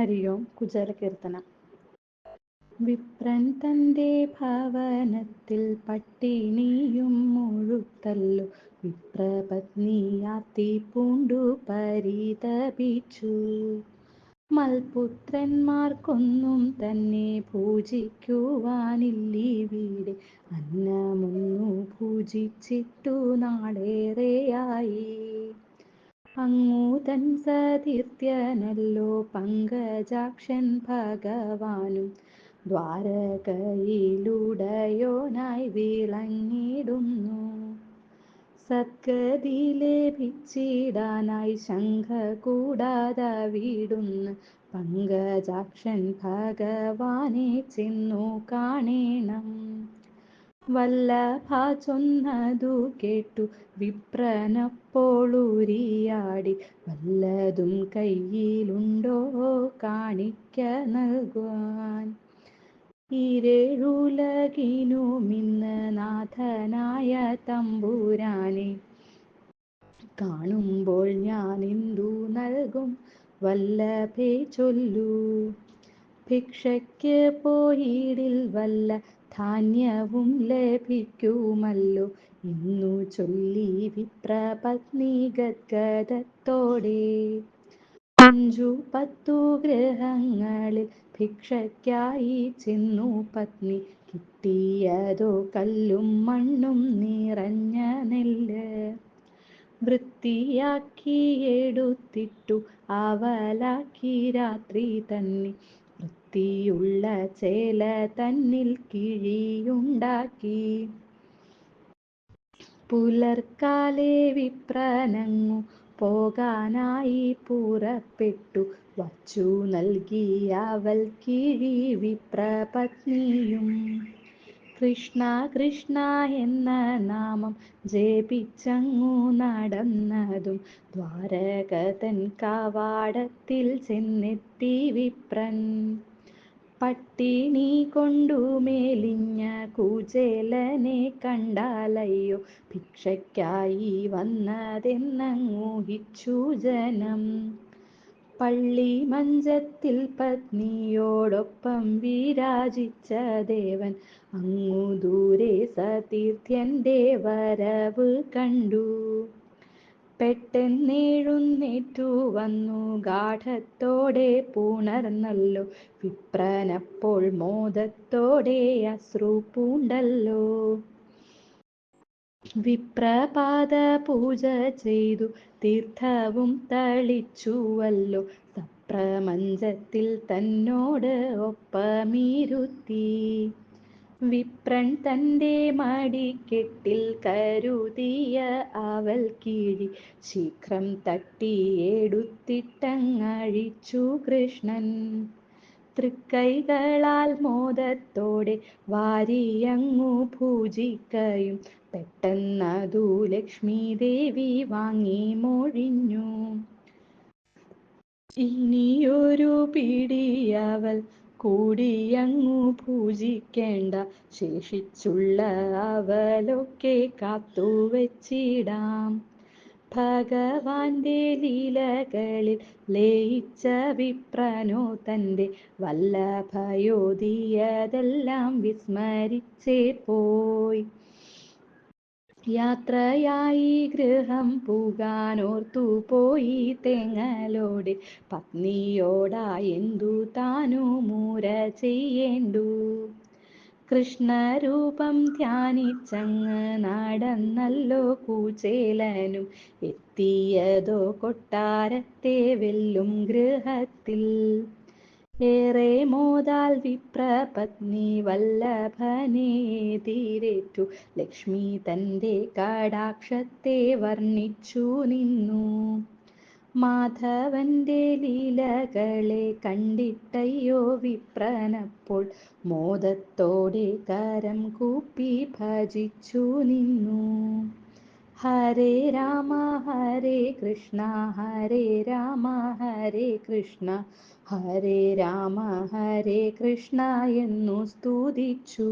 ഹരിയോം കുചേലകീർത്തനം വിപ്രൻ തന്റെ ഭവനത്തിൽ പട്ടിണിയും മുഴുത്തല്ലു. വിപ്രപത്നിയാത്തി പൂണ്ടു പരിതപിച്ചു. മൽപുത്രന്മാർക്കൊന്നും തന്നെ ഭൂജിക്കുവാനില്ലിവിടെ അന്നമൊന്നു പൂജിച്ചിട്ടു നാളേറെയായി. അങ്ങൂതൻ സതീർത്ഥ്യനല്ലോ പങ്കജാക്ഷൻ ഭഗവാനും ദ്വാരകയിലുടയോനായി വിളങ്ങിടുന്നു. സദ്ഗതി ലഭിച്ചിടാനായി ശംഖ കൂടാതെ വീടുന്ന്. പങ്കജാക്ഷൻ ഭഗവാനെ ചെന്നു കാണേണം. വല്ലഭ ചൊന്നതു കേട്ടു വിപ്രനപ്പോളൂരിയാടി. വല്ലതും കയ്യിലുണ്ടോ കാണിക്ക നൽകുവാൻ. ഇരേഴുലകിനുമിന്ന് നാഥനായ തമ്പുരാനെ കാണുമ്പോൾ ഞാൻ എന്തു നൽകും? വല്ലഭേ ചൊല്ലു. ഭിക്ഷയ്ക്ക് പോയിടിൽ വല്ല ധാന്യവും ലഭിക്കുമല്ലോ. എന്നു ചൊല്ലി വിപ്രപത്നി ഗദ്ഗതത്തോടെ അഞ്ചു പത്തു ഗ്രഹങ്ങളിൽ ഭിക്ഷയ്ക്കായി ചെന്നു പത്നി. കിട്ടിയതോ കല്ലും മണ്ണും നിറഞ്ഞ നെല്ല്. വൃത്തിയാക്കി എടുത്തിട്ടു അവലാക്കി രാത്രി തന്നെ. വൃത്തിയുള്ള ചേല തന്നിൽ കിഴിയുണ്ടാക്കി. പുലർക്കാലെ വിപ്രനങ്ങു പോകാനായി പുറപ്പെട്ടു. വച്ചു നൽകി അവൽ കിഴി വിപ്രപത്നിയും. കൃഷ്ണ കൃഷ്ണ എന്ന നാമം ജപിച്ചങ്ങു നടന്നതും ദ്വാരകതൻ കവാടത്തിൽ ചെന്നെത്തി വിപ്രൻ. പട്ടിണി കൊണ്ടു മേലിഞ്ഞ കുചേലനെ കണ്ടാലയ്യോ? ഭിക്ഷയ്ക്കായി വന്നതെന്നങ്ങൂഹിച്ചു ജനം. പള്ളി മഞ്ചത്തിൽ പത്നിയോടൊപ്പം വിരാജിച്ച ദേവൻ അങ്ങു ദൂരെ സതീർത്ഥ്യന്റെ വരവ് കണ്ടു. പെട്ടെന്നെഴുന്നേറ്റു വന്നു. ഗാഠത്തോടെ പൂണർന്നല്ലോ. വിപ്രനപ്പോൾ മോദത്തോടെ അശ്രു പൂണ്ടല്ലോ വിപ്രപാദ പൂജ ചെയ്തു. തീർത്ഥവും തളിച്ചുവല്ലോ. സപ്രമഞ്ചത്തിൽ തന്നോട് ഒപ്പമിരുത്തി. വിപ്രൻ തന്റെ മടിക്കെട്ടിൽ കരുതിയ അവൽ കീഴി ശീഘ്രം തട്ടിയെടുത്തിട്ടങ്ങഴിച്ചു കൃഷ്ണൻ. തൃക്കൈകളാൽ മോദത്തോടെ വാരിയങ്ങു പൂജിക്കയും പെട്ടെന്നതു ലക്ഷ്മി ദേവി വാങ്ങി മൊഴിഞ്ഞു. ഇനിയൊരു പിടിയവൽ കൂടിയങ്ങു പൂജിക്കേണ്ട ശേഷിച്ചുള്ള അവലൊക്കെ കാത്തുവച്ചിടാം. ഭഗവാന്റെ ലീലകളിൽ ലയിച്ച വിപ്രനോ തന്റെ വല്ലഭയോധിയതെല്ലാം വിസ്മരിച്ചേ പോയി. യാത്രയായി ഗൃഹം പുകാനോർത്തു പോയി തേങ്ങലോടെ. പത്നിയോടാ എന്തു താനു മൂര ചെയ്യേണ്ടു? കൃഷ്ണരൂപം ധ്യാനിച്ചങ്ങ് നടന്നല്ലോ കൂചേലനും എത്തിയതോ കൊട്ടാരത്തെ വെല്ലും ഗൃഹത്തിൽ. ഏറെ മോതാൽ വിപ്രപത്നി വല്ലഭനെ തീരേറ്റു. ലക്ഷ്മി തന്റെ കടാക്ഷത്തെ വർണിച്ചു നിന്നു. മാധവന്റെ ലീലകളെ കണ്ടിട്ടയ്യോ വിപ്രനപ്പോൾ. മോദത്തോടെ കരം കൂപ്പി ഭജിച്ചു നിന്നു. ഹരേ രാമ ഹരേ കൃഷ്ണ ഹരേ രാമ ഹരേ കൃഷ്ണ. ഹരേ രാമ ഹരേ കൃഷ്ണ എന്നു സ്തുതിച്ചു.